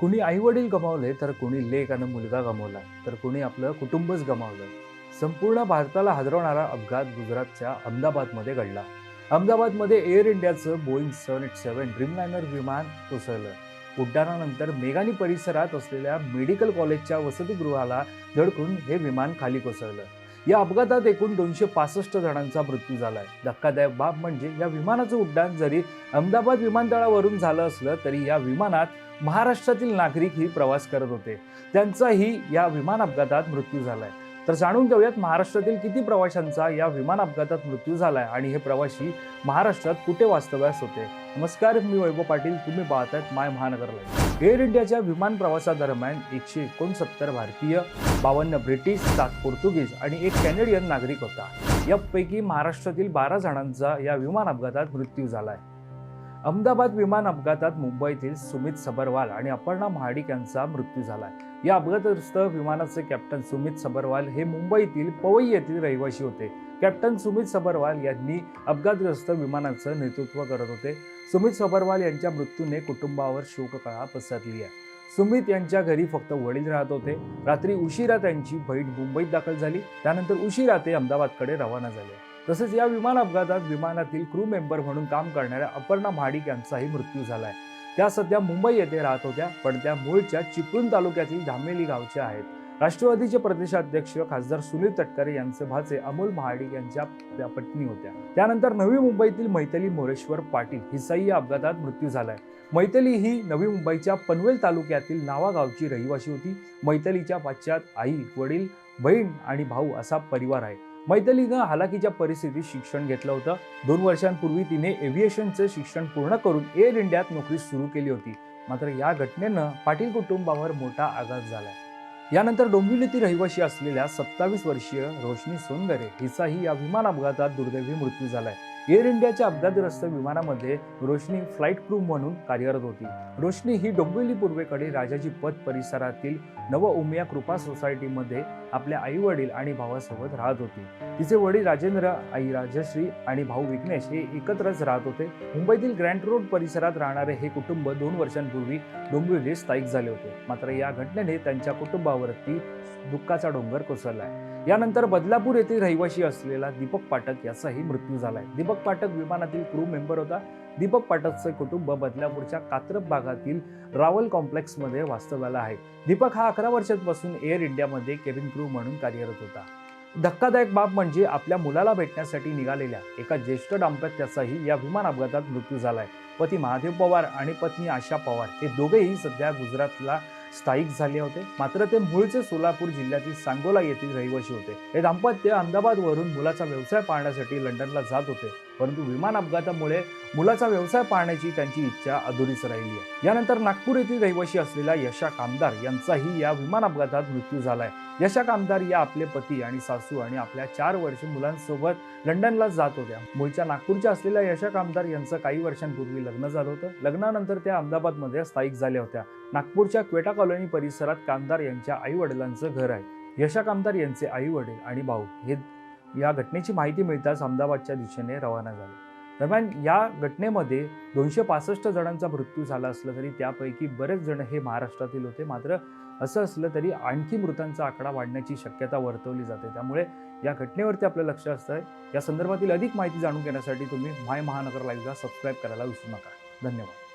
कुणी आई वडील गमावले तर कुणी लेक आणि मुलगा गमावला तर कुणी आपलं कुटुंबच गमावलं. संपूर्ण भारताला हादरवणारा अपघात गुजरातच्या अहमदाबादमध्ये घडला. अहमदाबादमध्ये एअर इंडियाचं Boeing seven eight seven Dreamliner विमान कोसळलं. उड्डाणानंतर मेघानी परिसरात असलेल्या मेडिकल कॉलेजच्या वसतिगृहाला धडकून हे विमान खाली कोसळलं. या अपघातात एकूण दोनशे पासष्ट जणांचा मृत्यू झालाय. धक्कादायक बाब म्हणजे या विमानाचं उड्डाण जरी अहमदाबाद विमानतळावरून झालं असलं तरी या विमानात महाराष्ट्रातील नागरिकही प्रवास करत होते. त्यांचाही या विमान अपघातात मृत्यू झालाय. तर जाणून घेऊयात महाराष्ट्रातील किती प्रवाशांचा या विमान अपघातात मृत्यू झालाय आणि हे प्रवासी महाराष्ट्रात कुठे वास्तव्यास होते? नमस्कार मी वैभव पाटील. तुम्ही पाहतायत माय महानगर लाईव्ह एअर इंडियाच्या विमान प्रवासादरम्यान एकशे एकोणसत्तर भारतीय बावन्न ब्रिटिश सात पोर्तुगीज आणि एक कॅनेडियन नागरिक होता. यापैकी महाराष्ट्रातील बारा जणांचा या विमान अपघातात मृत्यू झालाय. अहमदाबाद विमान अपघातात मुंबईतील सुमित सबरवाल आणि अपर्णा महाडिक यांचा मृत्यू झालाय. या अपघातग्रस्त विमानाचे कॅप्टन सुमित सबरवाल हे मुंबईतील पवई येथील रहिवासी होते. कॅप्टन सुमित सबरवाल यांनी अपघातग्रस्त विमानाचं नेतृत्व करत होते. सुमित सबरवाल यांच्या मृत्यूने कुटुंबावर शोककळा पसरली आहे. सुमित यांच्या घरी फक्त वडील राहत होते. रात्री उशिरा त्यांची बहीण मुंबईत दाखल झाली. त्यानंतर उशिरा ते अहमदाबादकडे रवाना झाले. तसेच या विमान अपघातात विमानातील क्रू मेंबर म्हणून काम करणाऱ्या अपर्णा महाडिक यांचाही मृत्यू झालाय. त्या सध्या मुंबई येथे राहत होत्या पण त्या मूळच्या चिपळूण तालुक्यातील धामेली गावच्या आहेत. राष्ट्रवादीचे प्रदेशाध्यक्ष खासदार सुनील तटकरे यांचे भाचे अमोल महाडिक यांच्या त्या पत्नी होत्या. त्यानंतर नवी मुंबईतील मैथली मोरेश्वर पाटील हिचाही या अपघातात मृत्यू झालाय. मैथली ही नवी मुंबईच्या पनवेल तालुक्यातील नावा गावची रहिवाशी होती. मैथलीच्या पाश्चात आई वडील बहीण आणि भाऊ असा परिवार आहे. मैथलीनं हालाकीच्या परिस्थितीत शिक्षण घेतलं होतं. दोन वर्षांपूर्वी तिने एव्हिएशनचं शिक्षण पूर्ण करून एअर इंडियात नोकरी सुरू केली होती. मात्र या घटनेनं पाटील कुटुंबावर मोठा आघात झालाय. यानंतर डोंबिवलीतील रहिवाशी असलेल्या सत्तावीस वर्षीय रोशनी सोनगरे हिचाही या विमान अपघातात दुर्दैवी मृत्यू झालाय. एअर इंडियाच्या अपघातग्रस्त विमानामध्ये रोशनी फ्लाईट क्रू म्हणून कार्यरत होती. रोशनी ही डोंबिवली पूर्वेकडे राजाजी पथ परिसरातील नव उमिया कृपा सोसायटीमध्ये आपल्या आई वडील आणि भावासोबत राहत होती. तिचे वडील राजेंद्र आई राजश्री आणि भाऊ विघ्नेश हे एकत्रच राहत होते. मुंबईतील ग्रँड रोड परिसरात राहणारे हे कुटुंब दोन वर्षांपूर्वी डोंबिवली स्थायिक झाले होते. मात्र या घटनेने त्यांच्या कुटुंबावरती दुःखाचा डोंगर कोसळलाय. यानंतर बदलापूर येथील रहिवाशी असलेला दीपक पाठक याचाही मृत्यू झाला आहे दीपक पाठक विमानातील क्रू मेंबर होता. दीपक पाठकचे कुटुंब बदलापूरच्या कात्रप भागातील रावल कॉम्प्लेक्समध्ये वास्तव्याला आहे. दीपक हा अकरा वर्षांपासून एअर इंडियामध्ये केबिन क्रू म्हणून कार्यरत होता. धक्कादायक बाब म्हणजे आपल्या मुलाला भेटण्यासाठी निघालेल्या एका ज्येष्ठ दाम्पत्याचाही या विमान अपघातात मृत्यू झाला आहे पती महादेव पवार आणि पत्नी आशा पवार हे दोघेही सध्या गुजरातला स्थायिक झाले होते. मात्र ते मूळचे सोलापूर जिल्ह्यातील सांगोला येथील रहिवासी होते. हे दाम्पत्य अहमदाबादवरून मुलाचा व्यवसाय पाहण्यासाठी लंडनला जात होते. परंतु विमान अपघातामुळे मुलाचा व्यवसाय पाहण्याची त्यांची इच्छा अधुरीच राहिली आहे. यानंतर नागपूर येथील रहिवाशी असलेल्या यशा कामदार यांचाही या विमान अपघातात मृत्यू झालाय. यशा कामदार या आपले पती आणि सासू आणि आपल्या चार वर्ष मुलांसोबत लंडनला जात होत्या. मूळच्या नागपूरच्या असलेल्या यशा कामदार यांचं काही वर्षांपूर्वी लग्न झालं होतं. लग्नानंतर त्या अहमदाबादमध्ये स्थायिक झाल्या होत्या. नागपूरच्या क्वेटा कॉलनी परिसरात कामदार यांच्या आई वडिलांचं घर आहे. यशा कामदार यांचे आई वडील आणि भाऊ हे या घटनेची माहिती मिळताच अहमदाबादच्या दिशेने रवाना झाले. दरम्यान या घटनेमध्ये दोनशे पासष्ट जणांचा मृत्यू झाला असला तरी त्यापैकी बरेच जण हे महाराष्ट्रातील होते. मात्र असं असलं तरी आणखी मृतांचा आकडा वाढण्याची शक्यता वर्तवली जाते. त्यामुळे या घटनेवरती आपलं लक्ष असतं आहे या संदर्भातील अधिक माहिती जाणून घेण्यासाठी तुम्ही माय महानगर लाईव्हला सबस्क्राईब करायला विसरू नका. धन्यवाद.